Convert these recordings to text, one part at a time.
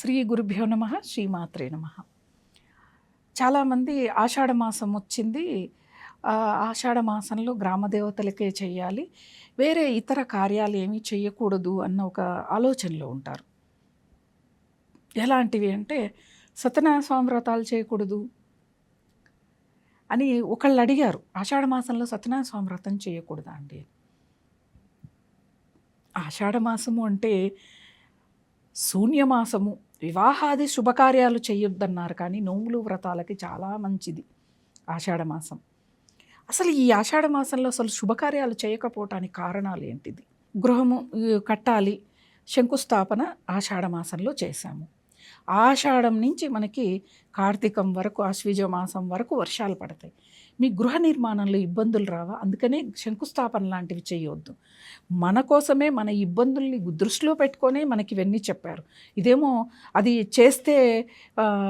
శ్రీ గురుభ్యో నమ శ్రీమాత్రే నమ. చాలామంది ఆషాఢ మాసం వచ్చింది. ఆషాఢమాసంలో ఆషాఢ మాసంలో చేయాలి. వేరే ఇతర కార్యాలు ఏమీ చేయకూడదు అన్న ఒక ఆలోచనలో ఉంటారు. ఎలాంటివి అంటే సత్యనారాయణ వ్రతాలు చేయకూడదు అని ఒకళ్ళు అడిగారు. ఆషాఢ మాసంలో సత్యనారాయణ స్వామి వ్రతం చేయకూడదా అండి? ఆషాఢ మాసము అంటే శూన్యమాసము. వివాహాది శుభకార్యాలు చేయొద్దన్నారు కానీ నోములు వ్రతాలకి చాలా మంచిది ఆషాఢమాసం అసలు ఈ ఆషాఢమాసంలో అసలు శుభకార్యాలు చేయకపోవటానికి కారణాలు ఏంటిది? గృహము కట్టాలి శంకుస్థాపన ఆషాఢమాసంలో చేశాము. ఆషాఢం నుంచి మనకి కార్తీకం వరకు ఆశ్వీజ మాసం వరకు వర్షాలు పడతాయి. మీ గృహ నిర్మాణంలో ఇబ్బందులు రావా? అందుకనే శంకుస్థాపన లాంటివి చేయవద్దు మన కోసమే మన ఇబ్బందుల్ని దృష్టిలో పెట్టుకొనే మనకి ఇవన్నీ చెప్పారు. ఇదేమో అది చేస్తే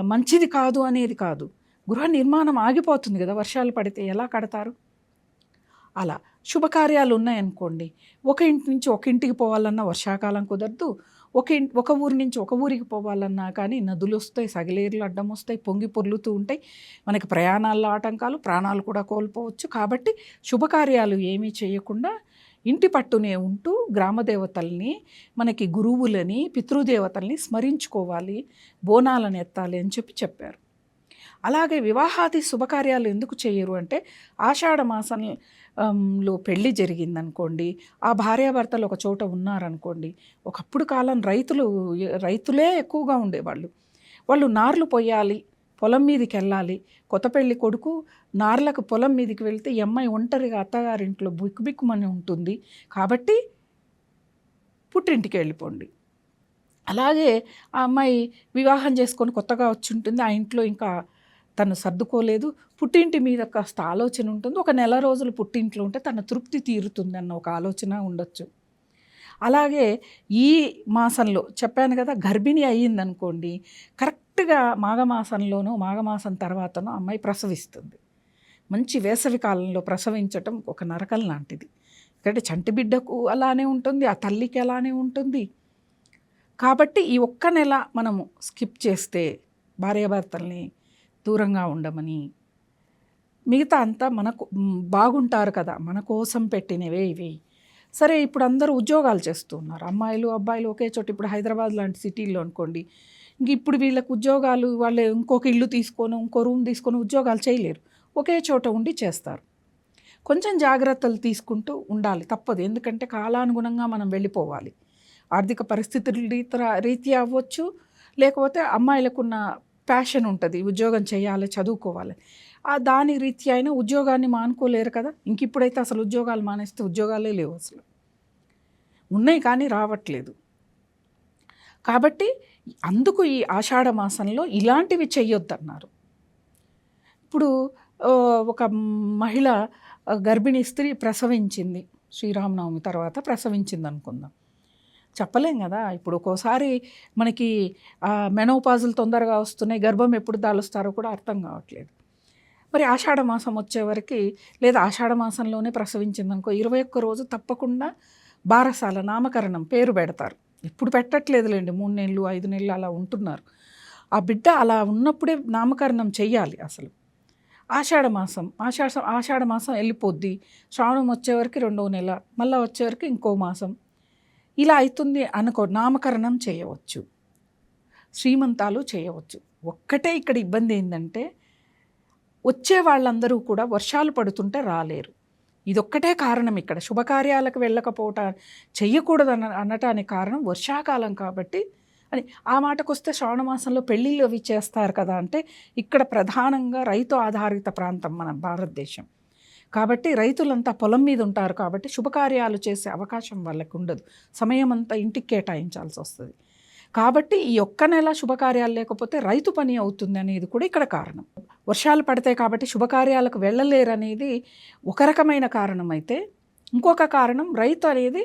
మంచిది కాదు అనేది కాదు. గృహ నిర్మాణం ఆగిపోతుంది కదా వర్షాలు పడితే ఎలా కడతారు? అలా. శుభకార్యాలు ఉన్నాయనుకోండి. ఒక ఇంటి నుంచి ఒక ఇంటికి పోవాలన్నా వర్షాకాలం కుదరదు. ఒక ఒక ఊరి నుంచి ఒక ఊరికి పోవాలన్నా కానీ నదులు వస్తాయి సగిలేర్లు అడ్డం వస్తాయి పొంగి పొర్లుతూ ఉంటాయి. మనకి ప్రయాణాల్లో ఆటంకాలు ప్రాణాలు కూడా కోల్పోవచ్చు. కాబట్టి శుభకార్యాలు ఏమీ చేయకుండా ఇంటి పట్టునే ఉంటూ గ్రామదేవతల్ని మనకి గురువులని పితృదేవతల్ని స్మరించుకోవాలి బోనాలను ఎత్తాలి అని చెప్పి చెప్పారు. అలాగే వివాహాది శుభకార్యాలు ఎందుకు చేయరు అంటే ఆషాఢ మాసం లో పెళ్ళి జరిగిందనుకోండి ఆ భార్యాభర్తలు ఒక చోట ఉన్నారనుకోండి ఒకప్పుడు కాలం రైతులు రైతులే ఎక్కువగా ఉండేవాళ్ళు. వాళ్ళు నార్లు పొయ్యాలి పొలం మీదకి వెళ్ళాలి కొత్త పెళ్ళి కొడుకు నార్లకు పొలం మీదకి వెళ్తే ఈ అమ్మాయి ఒంటరిగా అత్తగారింట్లో బిక్కుబిక్కుమని ఉంటుంది కాబట్టి పుట్టింటికి వెళ్ళిపోండి అలాగే ఆ అమ్మాయి వివాహం చేసుకొని కొత్తగా వచ్చి ఉంటుంది ఆ ఇంట్లో ఇంకా తను సర్దుకోలేదు. పుట్టింటి మీద కాస్త ఆలోచన ఉంటుంది. ఒక నెల రోజులు పుట్టింట్లో ఉంటే తన తృప్తి తీరుతుంది అన్న ఒక ఆలోచన ఉండొచ్చు. అలాగే ఈ మాసంలో చెప్పాను కదా గర్భిణి అయ్యిందనుకోండి కరెక్ట్గా మాఘమాసంలోనూ మాఘమాసం తర్వాతనో అమ్మాయి ప్రసవిస్తుంది. మంచి వేసవి కాలంలో ప్రసవించటం ఒక నరకం లాంటిది. ఎందుకంటే చంటి బిడ్డకు అలానే ఉంటుంది ఆ తల్లికి అలానే ఉంటుంది. కాబట్టి ఈ ఒక్క నెల మనము స్కిప్ చేస్తే భార్యాభర్తల్ని దూరంగా ఉండమని. మిగతా అంతా మనకు బాగుంటారు కదా మన కోసం పెట్టినవే ఇవి. సరే ఇప్పుడు అందరూ ఉద్యోగాలు చేస్తున్నారు. అమ్మాయిలు అబ్బాయిలు ఒకే చోట ఇప్పుడు హైదరాబాద్ లాంటి సిటీల్లో అనుకోండి ఇంక ఇప్పుడు వీళ్ళకి ఉద్యోగాలు వాళ్ళు ఇంకొక ఇల్లు తీసుకొని ఇంకో రూమ్ తీసుకొని ఉద్యోగాలు చేయలేరు. ఒకే చోట ఉండి చేస్తారు. కొంచెం జాగ్రత్తలు తీసుకుంటూ ఉండాలి తప్పదు. ఎందుకంటే కాలానుగుణంగా మనం వెళ్ళిపోవాలి. ఆర్థిక పరిస్థితుల రీత రీత్యా అవ్వచ్చు లేకపోతే అమ్మాయిలకున్న ప్యాషన్ ఉంటుంది ఉద్యోగం చేయాలి చదువుకోవాలి. ఆ దాని రీత్యా అయినా ఉద్యోగాన్ని మానుకోలేరు కదా. ఇంక ఇప్పుడైతే అసలు ఉద్యోగాలు మానేస్తే ఉద్యోగాలే లేవు అసలు. ఉన్నాయి కానీ రావట్లేదు. కాబట్టి అందుకు ఈ ఆషాఢ మాసంలో ఇలాంటివి చెయ్యొద్దన్నారు. ఇప్పుడు ఒక మహిళ గర్భిణీ స్త్రీ ప్రసవించింది శ్రీరామనవమి తర్వాత ప్రసవించింది అనుకుందాం చెప్పలేం కదా. ఇప్పుడు ఒక్కోసారి మనకి మెనోపాజులు తొందరగా వస్తున్నాయి గర్భం ఎప్పుడు దాలుస్తారో కూడా అర్థం కావట్లేదు. మరి ఆషాఢ మాసం వచ్చేవరకు లేదా ఆషాఢ మాసంలోనే ప్రసవించిందనుకో ఇరవై ఒక్క రోజు తప్పకుండా బారసాల నామకరణం పేరు పెడతారు. ఇప్పుడు పెట్టట్లేదులేండి మూడు నెలలు ఐదు నెలలు అలా ఉంటున్నారు. ఆ బిడ్డ అలా ఉన్నప్పుడే నామకరణం చెయ్యాలి అసలు. ఆషాఢ మాసం ఆషాఢ ఆషాఢ మాసం వెళ్ళిపోద్ది. శ్రావణం వచ్చేవరకు రెండో నెల మళ్ళీ వచ్చేవరకు ఇంకో మాసం ఇలా అవుతుంది అనుకో నామకరణం చేయవచ్చు. శ్రీమంతాలు చేయవచ్చు. ఒక్కటే ఇక్కడ ఇబ్బంది ఏంటంటే వచ్చే వాళ్ళందరూ కూడా వర్షాలు పడుతుంటే రాలేరు. ఇదొక్కటే కారణం ఇక్కడ. శుభకార్యాలకు వెళ్ళకపోవటం చెయ్యకూడదు అన్న అనటానికి కారణం వర్షాకాలం కాబట్టి అని. ఆ మాటకు వస్తే శ్రావణ మాసంలో పెళ్ళిళ్ళు అవి చేస్తారు కదా అంటే ఇక్కడ ప్రధానంగా రైతు ఆధారిత ప్రాంతం మన భారతదేశం. కాబట్టి రైతులంతా పొలం మీద ఉంటారు కాబట్టి శుభకార్యాలు చేసే అవకాశం వాళ్ళకి ఉండదు. సమయం అంతా ఇంటికి కేటాయించాల్సి వస్తుంది. కాబట్టి ఈ ఒక్క నెల శుభకార్యాలు లేకపోతే రైతు పని అవుతుంది అనేది కూడా ఇక్కడ కారణం. వర్షాలు పడతాయి కాబట్టి శుభకార్యాలకు వెళ్ళలేరు అనేది ఒక రకమైన కారణం అయితే ఇంకొక కారణం రైతు అనేది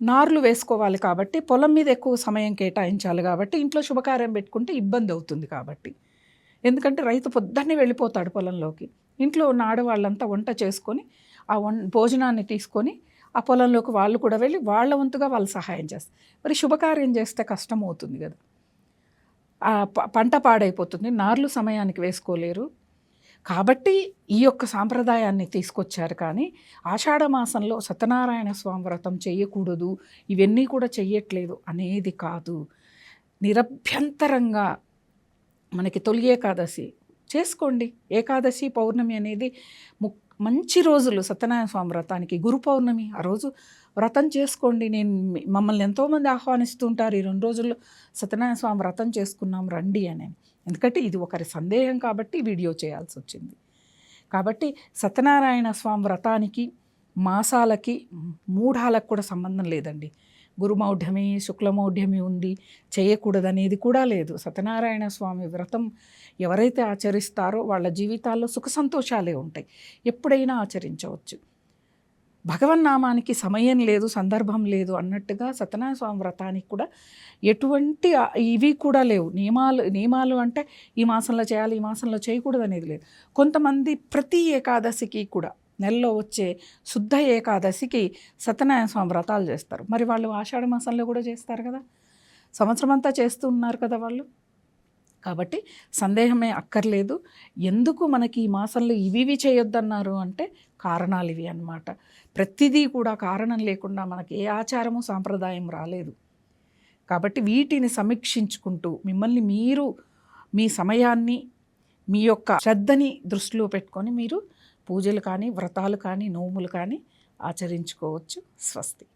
నార్లు వేసుకోవాలి కాబట్టి పొలం మీద ఎక్కువ సమయం కేటాయించాలి కాబట్టి ఇంట్లో శుభకార్యం పెట్టుకుంటే ఇబ్బంది అవుతుంది కాబట్టి. ఎందుకంటే రైతు పొద్దున్నే వెళ్ళిపోతాడు పొలంలోకి. ఇంట్లో ఉన్న ఆడవాళ్ళంతా వంట చేసుకొని ఆ వన్ భోజనాన్ని తీసుకొని ఆ పొలంలోకి వాళ్ళు కూడా వెళ్ళి వాళ్ళ వంతుగా వాళ్ళు సహాయం చేస్తారు. మరి శుభకార్యం చేస్తే కష్టం అవుతుంది కదా. ఆ ప- పంట పాడైపోతుంది నార్లు సమయానికి వేసుకోలేరు. కాబట్టి ఈ యొక్క సాంప్రదాయాన్ని తీసుకొచ్చారు కానీ ఆషాఢ మాసంలో సత్యనారాయణ స్వామి వ్రతం చేయకూడదు ఇవన్నీ కూడా చెయ్యట్లేదు అనేది కాదు. నిరభ్యంతరంగా మనకి తొలి ఏకాదశి. చేసుకోండి. ఏకాదశి పౌర్ణమి అనేది ముక్ మంచి రోజులు. సత్యనారాయణ స్వామి వ్రతానికి గురు పౌర్ణమి. ఆ రోజు వ్రతం చేసుకోండి. నేను మమ్మల్ని ఎంతోమంది ఆహ్వానిస్తుంటారు. ఈ రెండు రోజుల్లో సత్యనారాయణ స్వామి వ్రతం చేసుకున్నాం రండి అని. ఎందుకంటే ఇది ఒకరి సందేహం కాబట్టి వీడియో చేయాల్సి వచ్చింది. కాబట్టి సత్యనారాయణ స్వామి వ్రతానికి మాసాలకి మూఢాలకు కూడా సంబంధం లేదండి. గురుమౌఢ్యమి శుక్లమౌఢ్యమి ఉంది చేయకూడదనేది కూడా లేదు. సత్యనారాయణ స్వామి వ్రతం ఎవరైతే ఆచరిస్తారో వాళ్ళ జీవితాల్లో సుఖ సంతోషాలే ఉంటాయి. ఎప్పుడైనా ఆచరించవచ్చు. భగవన్నామానికి సమయం లేదు సందర్భం లేదు అన్నట్టుగా సత్యనారాయణ స్వామి వ్రతానికి కూడా ఎటువంటి ఇవి కూడా లేవు. నియమాలు నియమాలు అంటే ఈ మాసంలో చేయాలి ఈ మాసంలో చేయకూడదు అనేది లేదు. కొంతమంది ప్రతి ఏకాదశికి కూడా నెలలో వచ్చే శుద్ధ ఏకాదశికి సత్యనారాయణ స్వామి వ్రతాలు చేస్తారు. మరి వాళ్ళు ఆషాఢ మాసంలో కూడా చేస్తారు కదా? సంవత్సరం అంతా చేస్తూ ఉన్నారు కదా వాళ్ళు? కాబట్టి సందేహమే అక్కర్లేదు. ఎందుకు మనకి ఈ మాసంలో ఇవి ఇవి చేయొద్దన్నారు అంటే కారణాలు ఇవి అన్నమాట. ప్రతిదీ కూడా కారణం లేకుండా మనకి ఏ ఆచారము సాంప్రదాయం రాలేదు. కాబట్టి వీటిని సమీక్షించుకుంటూ మిమ్మల్ని మీరు మీ సమయాన్ని మీ యొక్క శ్రద్ధని దృష్టిలో పెట్టుకొని మీరు పూజలు కానీ వ్రతాలు కానీ నోములు కానీ ఆచరించుకోవచ్చు. స్వస్తి.